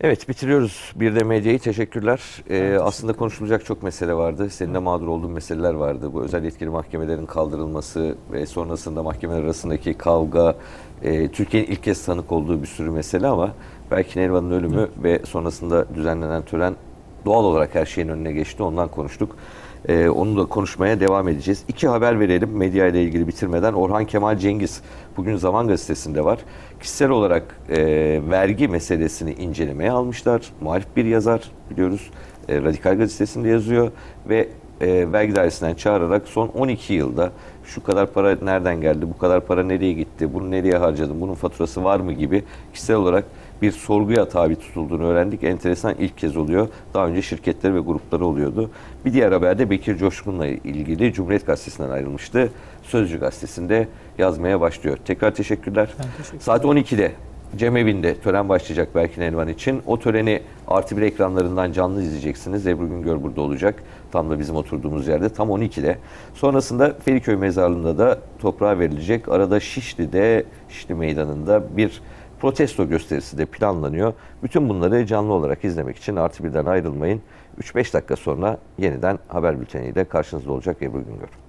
Evet bitiriyoruz. Bir de medyayı teşekkürler. Ee, aslında konuşulacak çok mesele vardı. Senin de mağdur olduğun meseleler vardı. Bu özel yetkili mahkemelerin kaldırılması ve sonrasında mahkemeler arasındaki kavga, e, Türkiye'nin ilk kez tanık olduğu bir sürü mesele ama belki Neriman'ın ölümü ve sonrasında düzenlenen tören doğal olarak her şeyin önüne geçti. Ondan konuştuk. Ee, onu da konuşmaya devam edeceğiz. İki haber verelim medya ile ilgili bitirmeden. Orhan Kemal Cengiz bugün Zaman Gazetesi'nde var. Kişisel olarak e, vergi meselesini incelemeye almışlar. Muhalif bir yazar biliyoruz. E, Radikal Gazetesi'nde yazıyor ve e, vergi dairesinden çağırarak son 12 yılda şu kadar para nereden geldi, bu kadar para nereye gitti, bunu nereye harcadım, bunun faturası var mı gibi kişisel olarak bir sorguya tabi tutulduğunu öğrendik. Enteresan ilk kez oluyor. Daha önce şirketleri ve grupları oluyordu. Bir diğer haberde Bekir Coşkun'la ilgili Cumhuriyet Gazetesi'nden ayrılmıştı. Sözcü Gazetesi'nde yazmaya başlıyor. Tekrar teşekkürler. Ben teşekkür Saat 12'de Cemevi'nde tören başlayacak Berkin Elvan için. O töreni Artı bir ekranlarından canlı izleyeceksiniz. Ebru Güngör burada olacak. Tam da bizim oturduğumuz yerde. Tam 12'de. Sonrasında Feriköy Mezarlığı'nda da toprağa verilecek. Arada Şişli'de, Şişli Meydanı'nda bir protesto gösterisi de planlanıyor. Bütün bunları canlı olarak izlemek için Artı birden ayrılmayın. 3-5 dakika sonra yeniden haber bülteniyle karşınızda olacak Ebru Güngör.